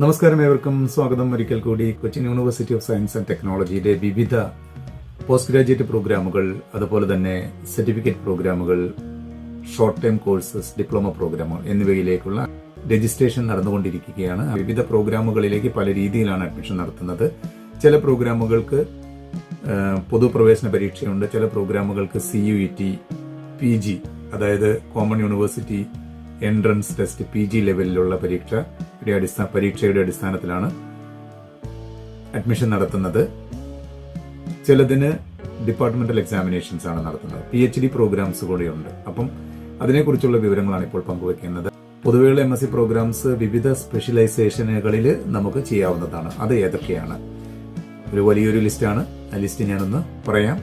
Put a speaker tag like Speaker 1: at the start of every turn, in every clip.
Speaker 1: നമസ്കാരം ഏവർക്കും. സ്വാഗതം. ഒരിക്കൽ കൂടി Cochin university of science and ടെക്നോളജിയുടെ വിവിധ പോസ്റ്റ് ഗ്രാജുവേറ്റ് പ്രോഗ്രാമുകൾ അതുപോലെ തന്നെ സർട്ടിഫിക്കറ്റ് പ്രോഗ്രാമുകൾ ഷോർട്ട് ടൈം കോഴ്സസ് ഡിപ്ലോമ പ്രോഗ്രാമുകൾ എന്നിവയിലേക്കുള്ള രജിസ്ട്രേഷൻ നടന്നുകൊണ്ടിരിക്കുകയാണ്. വിവിധ പ്രോഗ്രാമുകളിലേക്ക് പല രീതിയിലാണ് അഡ്മിഷൻ നടത്തുന്നത്. ചില പ്രോഗ്രാമുകൾക്ക് പൊതുപ്രവേശന പരീക്ഷയുണ്ട്. ചില പ്രോഗ്രാമുകൾക്ക് C U E T P G അതായത് common university entrance test P G ലെവലിലുള്ള പരീക്ഷ അടിസ്ഥാന പരീക്ഷയുടെ അടിസ്ഥാനത്തിലാണ് അഡ്മിഷൻ നടത്തുന്നത്. ചിലതിന് ഡിപ്പാർട്ട്മെന്റൽ എക്സാമിനേഷൻസ് ആണ് നടത്തുന്നത്. പി എച്ച് ഡി പ്രോഗ്രാംസ് കൂടെയുണ്ട്. അപ്പം അതിനെക്കുറിച്ചുള്ള വിവരങ്ങളാണ് ഇപ്പോൾ പങ്കുവയ്ക്കുന്നത് പൊതുവെയുള്ള എം എസ് സി പ്രോഗ്രാംസ് വിവിധ സ്പെഷ്യലൈസേഷനുകളിൽ നമുക്ക് ചെയ്യാവുന്നതാണ്. അത് ഏതൊക്കെയാണ്? ഒരു വലിയൊരു ലിസ്റ്റാണ്. ആ ലിസ്റ്റ് ഞാനൊന്ന് പറയാം.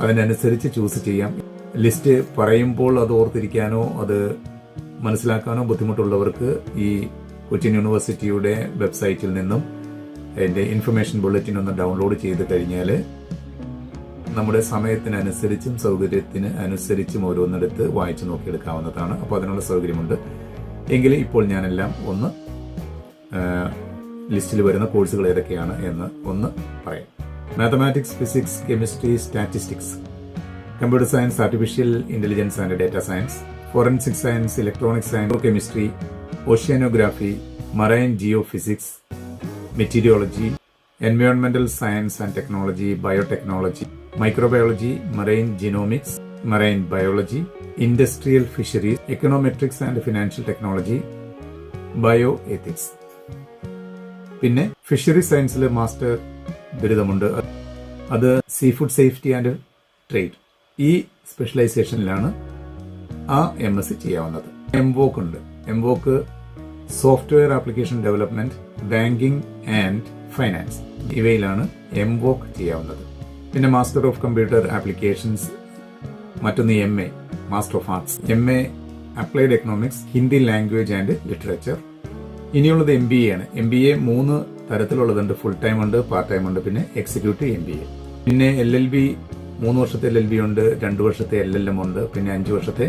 Speaker 1: അതിനനുസരിച്ച് ചൂസ് ചെയ്യാം. ലിസ്റ്റ് പറയുമ്പോൾ അത് ഓർത്തിരിക്കാനോ അത് മനസ്സിലാക്കാനോ ബുദ്ധിമുട്ടുള്ളവർക്ക് ഈ കൊച്ചിൻ യൂണിവേഴ്സിറ്റിയുടെ വെബ്സൈറ്റിൽ നിന്നും അതിന്റെ ഇൻഫർമേഷൻ ബുള്ളറ്റിൻ ഒന്ന് ഡൗൺലോഡ് ചെയ്ത് കഴിഞ്ഞാൽ നമ്മുടെ സമയത്തിനനുസരിച്ചും സൗകര്യത്തിന് അനുസരിച്ചും ഓരോന്നെടുത്ത് വായിച്ചു നോക്കിയെടുക്കാവുന്നതാണ്. അപ്പോൾ അതിനുള്ള സൗകര്യമുണ്ട്. എങ്കിൽ ഇപ്പോൾ ഞാനെല്ലാം ഒന്ന് ലിസ്റ്റിൽ വരുന്ന കോഴ്സുകൾ ഏതൊക്കെയാണ് എന്ന് ഒന്ന് പറയാം. Mathematics physics chemistry statistics computer science artificial intelligence and data science forensic science electronic science chemistry oceanography marine geophysics meteorology എൻവയോൺമെന്റൽ science and technology biotechnology microbiology marine genomics marine biology industrial fisheries econometrics and financial technology bioethics പിന്നെ fishery സയൻസിൽ master ബിരുദമുണ്ട്. അത് sea food safety and trade ഈ സ്പെഷ്യലൈസേഷനിലാണ് ആ M S C ചെയ്യാവുന്നത്. എംവോക്ക് ഉണ്ട്. MVoc software application development banking and finance ഇവയിലാണ് എംവോക്ക് ചെയ്യാവുന്നത്. പിന്നെ മാസ്റ്റർ ഓഫ് കമ്പ്യൂട്ടർ ആപ്ലിക്കേഷൻസ് മറ്റൊന്ന് M A master of arts M A applied economics Hindi language and literature ഇനിയുള്ളത് M B A ആണ്. എം ബി എ മൂന്ന് തരത്തിലുള്ളതുണ്ട് full time ഉണ്ട് part time ഉണ്ട് പിന്നെ എക്സിക്യൂട്ടീവ് എം ബി എ പിന്നെ L L B മൂന്ന് വർഷത്തെ എൽ എൽ ബി ഉണ്ട് രണ്ട് വർഷത്തെ എൽ എൽ എം ഉണ്ട് പിന്നെ അഞ്ച് വർഷത്തെ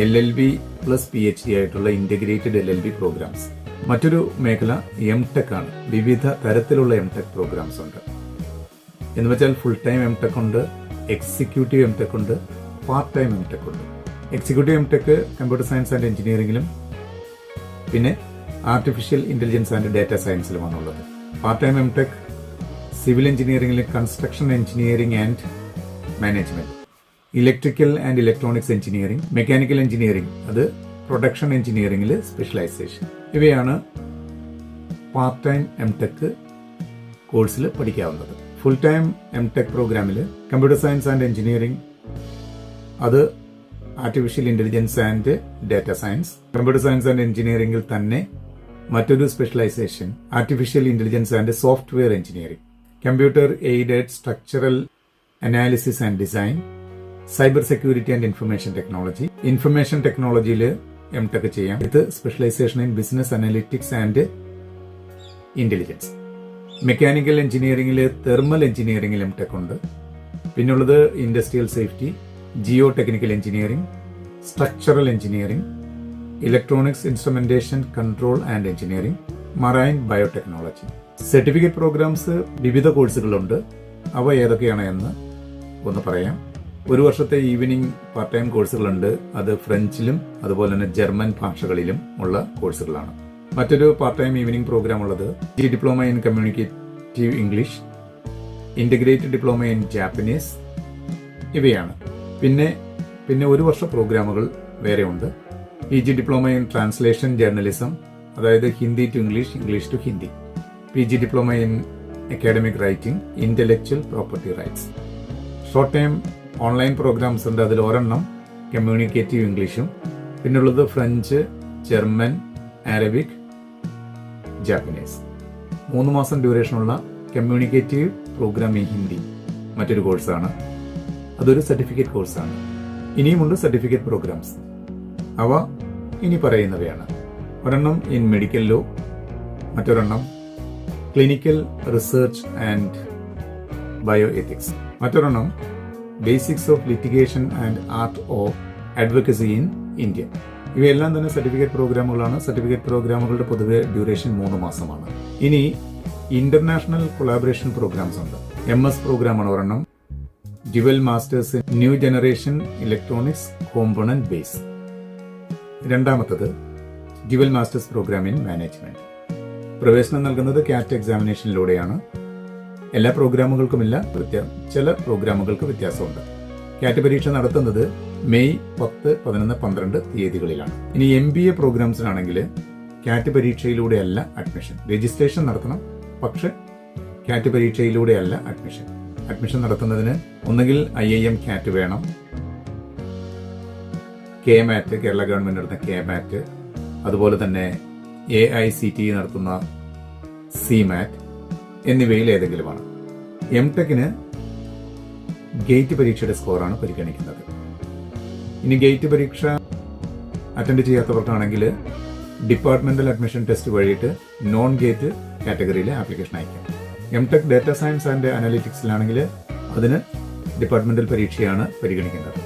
Speaker 1: L L B plus P H D ആയിട്ടുള്ള integrated L L B programmes മറ്റൊരു മേഖല എം ടെക് ആണ്. വിവിധ തരത്തിലുള്ള എം ടെക് പ്രോഗ്രാംസ് ഉണ്ട്. എന്ന് വെച്ചാൽ ഫുൾ ടൈം എം ടെക് ഉണ്ട് എക്സിക്യൂട്ടീവ് എം ടെക് ഉണ്ട് പാർട്ട് ടൈം എം ടെക് ഉണ്ട്. Executive M tech computer science and എഞ്ചിനീയറിംഗിലും പിന്നെ artificial intelligence and data സയൻസിലുമാണുള്ളത് part time M tech civil എഞ്ചിനീയറിംഗിലും construction engineering and management electrical and electronics engineering mechanical engineering അത് production എഞ്ചിനീയറിംഗിൽ specialisation ഇവയാണ് part time M tech കോഴ്സിൽ പഠിക്കാവുന്നത്. Full time M tech പ്രോഗ്രാമിൽ computer science and engineering അത് artificial intelligence and data science computer science and എഞ്ചിനീയറിംഗിൽ തന്നെ മറ്റൊരു specialisation artificial intelligence and software engineering computer aided structural analysis and design cyber security and information technology. Information ടെക്നോളജിയിൽ M tech ചെയ്യാം. ഇത് specialisation in business analytics and intelligence mechanical എഞ്ചിനീയറിംഗിൽ thermal എഞ്ചിനീയറിംഗിൽ M tech ഉണ്ട്. പിന്നുള്ളത് industrial safety geotechnical engineering structural engineering electronics instrumentation control and engineering marine biotechnology certificate programmes വിവിധ കോഴ്സുകളുണ്ട് അവ ഏതൊക്കെയാണ് എന്ന് ഒന്ന് പറയാം. ഒരു വർഷത്തെ ഈവനിങ് പാർട്ട് ടൈം കോഴ്സുകളുണ്ട് അത് ഫ്രഞ്ചിലും അതുപോലെ തന്നെ ജർമ്മൻ ഭാഷകളിലും ഉള്ള കോഴ്സുകളാണ് മറ്റൊരു പാർട്ട് ടൈം ഈവനിങ് പ്രോഗ്രാം ഉള്ളത് G diploma in communicative English integrated diploma in Japanese ഇവയാണ്. പിന്നെ പിന്നെ ഒരു വർഷ പ്രോഗ്രാമുകൾ വേറെ ഉണ്ട് P G diploma in translation journalism അതായത് Hindi to English English to Hindi P G diploma in academic writing intellectual property rights short time online programmes ഉണ്ട്. അതിൽ ഒരെണ്ണം കമ്മ്യൂണിക്കേറ്റീവ് ഇംഗ്ലീഷും പിന്നുള്ളത് ഫ്രഞ്ച് ജർമ്മൻ അറബിക് ജാപ്പനീസ് മൂന്ന് മാസം ഡ്യൂറേഷനുള്ള കമ്മ്യൂണിക്കേറ്റീവ് പ്രോഗ്രാം ഇൻ ഹിന്ദി മറ്റൊരു കോഴ്സാണ് അതൊരു സർട്ടിഫിക്കറ്റ് കോഴ്സാണ് ഇനിയുമുണ്ട് സർട്ടിഫിക്കറ്റ് പ്രോഗ്രാംസ് അവ ഇനി പറയുന്നവയാണ്. ഒരെണ്ണം ഇൻ മെഡിക്കൽ ലോ മറ്റൊരെണ്ണം clinical research and bio ethics മറ്റൊരെണ്ണം basics of litigation and art of advocacy in India ഇവയെല്ലാം തന്നെ സർട്ടിഫിക്കറ്റ് പ്രോഗ്രാമുകളാണ് സർട്ടിഫിക്കറ്റ് പ്രോഗ്രാമുകളുടെ പൊതുവെ ഡ്യൂറേഷൻ മൂന്ന് മാസമാണ്. ഇനി ഇന്റർനാഷണൽ കൊളാബറേഷൻ പ്രോഗ്രാംസ് ഉണ്ട്. എം എസ് പ്രോഗ്രാമാണ് ഒരെണ്ണം. Dual masters in new generation electronics component base രണ്ടാമത്തത് dual masters programme in management പ്രവേശനം നൽകുന്നത് കാറ്റ് എക്സാമിനേഷനിലൂടെയാണ് എല്ലാ പ്രോഗ്രാമുകൾക്കുമില്ല വ്യത്യാസം ചില പ്രോഗ്രാമുകൾക്ക് വ്യത്യാസമുണ്ട്. കാറ്റ് പരീക്ഷ നടത്തുന്നത് മെയ് പത്ത് പതിനൊന്ന് പന്ത്രണ്ട് തീയതികളിലാണ്. ഇനി എം ബി എ പ്രോഗ്രാംസിനാണെങ്കിൽ കാറ്റ് പരീക്ഷയിലൂടെയല്ല അഡ്മിഷൻ. രജിസ്ട്രേഷൻ നടത്തണം പക്ഷെ കാറ്റ് പരീക്ഷയിലൂടെയല്ല അഡ്മിഷൻ. അഡ്മിഷൻ നടത്തുന്നതിന് ഒന്നുകിൽ ഐ ഐ എം കാറ്റ് വേണം കെ മാറ്റ് കേരള ഗവൺമെന്റ് നടത്തുന്ന കെ മാറ്റ് അതുപോലെ തന്നെ എ ഐ സി ടി നടത്തുന്ന സി മാറ്റ് എന്നിവയിൽ ഏതെങ്കിലുമാണ്. എം ടെക്കിന് ഗേറ്റ് പരീക്ഷയുടെ സ്കോറാണ് പരിഗണിക്കുന്നത്. ഇനി ഗേറ്റ് പരീക്ഷ അറ്റൻഡ് ചെയ്യാത്തവർക്കാണെങ്കിൽ ഡിപ്പാർട്ട്മെന്റൽ അഡ്മിഷൻ ടെസ്റ്റ് വഴിയിട്ട് നോൺ ഗേറ്റ് കാറ്റഗറിയിലെ ആപ്ലിക്കേഷൻ അയക്കാം. M tech data science and അനാലിറ്റിക്സിലാണെങ്കിൽ അതിന് ഡിപ്പാർട്ട്മെന്റൽ പരീക്ഷയാണ് പരിഗണിക്കുന്നത്.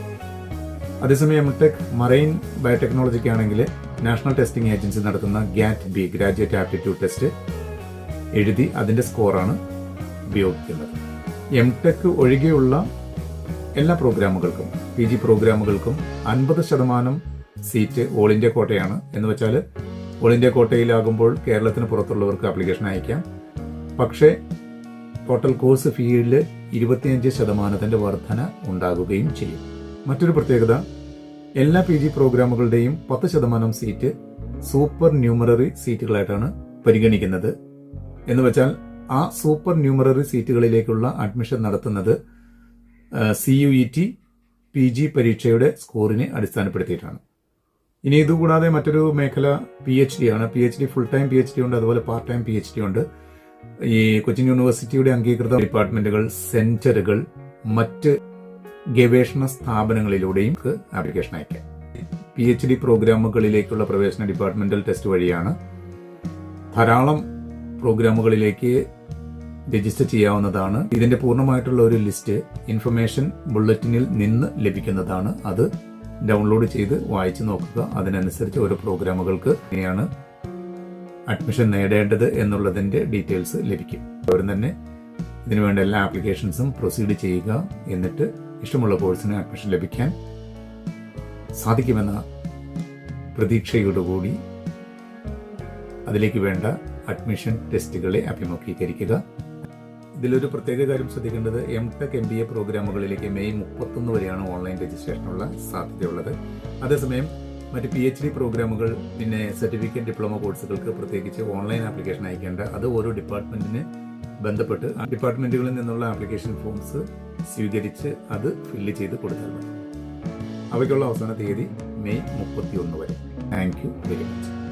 Speaker 1: അതേസമയം എം ടെക് മറൈൻ ബയോടെക്നോളജിക്കാണെങ്കിൽ നാഷണൽ ടെസ്റ്റിംഗ് ഏജൻസി നടത്തുന്ന GAT B graduate aptitude test എഴുതി അതിന്റെ സ്കോറാണ് ഉപയോഗിക്കുന്നത്. എം ടെക് ഒഴികെയുള്ള എല്ലാ പ്രോഗ്രാമുകൾക്കും പി ജി പ്രോഗ്രാമുകൾക്കും അൻപത് ശതമാനം സീറ്റ് ഓൾ ഇന്ത്യ കോട്ടയാണ്. എന്ന് വെച്ചാൽ ഓൾ ഇന്ത്യ കോട്ടയിലാകുമ്പോൾ കേരളത്തിന് പുറത്തുള്ളവർക്ക് ആപ്ലിക്കേഷൻ അയക്കാം. പക്ഷേ ടോട്ടൽ കോഴ്സ് ഫീയിൽ ഇരുപത്തിയഞ്ച് ശതമാനത്തിന്റെ വർധന ഉണ്ടാകുകയും ചെയ്യും. മറ്റൊരു പ്രത്യേകത എല്ലാ പി ജി പ്രോഗ്രാമുകളുടെയും പത്ത് ശതമാനം സീറ്റ് സൂപ്പർ ന്യൂമററി സീറ്റുകളായിട്ടാണ് പരിഗണിക്കുന്നത്. എന്ന് വെച്ചാൽ ആ സൂപ്പർ ന്യൂമററി സീറ്റുകളിലേക്കുള്ള അഡ്മിഷൻ നടത്തുന്നത് C U E T P G പരീക്ഷയുടെ സ്കോറിനെ അടിസ്ഥാനപ്പെടുത്തിയിട്ടാണ്. ഇനി ഇതുകൂടാതെ മറ്റൊരു മേഖല പി എച്ച് ഡി ആണ്. P H D full time P H D ഉണ്ട് അതുപോലെ part time P H D ഉണ്ട്. ഈ കൊച്ചിൻ യൂണിവേഴ്സിറ്റിയുടെ അംഗീകൃത ഡിപ്പാർട്ട്മെന്റുകൾ സെന്ററുകൾ മറ്റ് ഗവേഷണ സ്ഥാപനങ്ങളിലൂടെയും ആപ്ലിക്കേഷൻ അയക്കാം. പി എച്ച് ഡി പ്രോഗ്രാമുകളിലേക്കുള്ള പ്രവേശന ഡിപ്പാർട്ട്മെന്റൽ ടെസ്റ്റ് വഴിയാണ് ധാരാളം പ്രോഗ്രാമുകളിലേക്ക് രജിസ്റ്റർ ചെയ്യാവുന്നതാണ്. ഇതിന്റെ പൂർണമായിട്ടുള്ള ഒരു ലിസ്റ്റ് ഇൻഫർമേഷൻ ബുള്ളറ്റിനിൽ നിന്ന് ലഭിക്കുന്നതാണ്. അത് ഡൗൺലോഡ് ചെയ്ത് വായിച്ചു നോക്കുക. അതിനനുസരിച്ച് ഓരോ പ്രോഗ്രാമുകൾക്ക് ഇങ്ങനെയാണ് അഡ്മിഷൻ നേടേണ്ടത് എന്നുള്ളതിന്റെ ഡീറ്റെയിൽസ് ലഭിക്കും. അവർ തന്നെ ഇതിനുവേണ്ട എല്ലാ ആപ്ലിക്കേഷൻസും പ്രൊസീഡ് ചെയ്യുക എന്നിട്ട് ഇഷ്ടമുള്ള കോഴ്സിന് അഡ്മിഷൻ ലഭിക്കാൻ സാധിക്കുമെന്ന പ്രതീക്ഷയോടുകൂടി അതിലേക്ക് വേണ്ട അഡ്മിഷൻ ടെസ്റ്റുകളെ അഭിമുഖീകരിക്കുക. ഇതിലൊരു പ്രത്യേക കാര്യം ശ്രദ്ധിക്കേണ്ടത് M tech M B A പ്രോഗ്രാമുകളിലേക്ക് May മുപ്പത്തൊന്ന് വരെയാണ് ഓൺലൈൻ രജിസ്ട്രേഷനുള്ള സാധ്യതയുള്ളത്. അതേസമയം മറ്റ് പി എച്ച് ഡി പ്രോഗ്രാമുകൾ പിന്നെ സർട്ടിഫിക്കറ്റ് ഡിപ്ലോമ കോഴ്സുകൾക്ക് പ്രത്യേകിച്ച് ഓൺലൈൻ ആപ്ലിക്കേഷൻ അയക്കേണ്ട അത് ഓരോ ഡിപ്പാർട്ട്മെന്റിന് ബന്ധപ്പെട്ട് ഡിപ്പാർട്ട്മെന്റുകളിൽ നിന്നുള്ള ആപ്ലിക്കേഷൻ ഫോംസ് സ്വീകരിച്ച് അത് ഫില്ല് ചെയ്ത് കൊടുത്താൽ മതി. അവയ്ക്കുള്ള അവസാന തീയതി മെയ് മുപ്പത്തി ഒന്ന് വരെ. Thank you very much.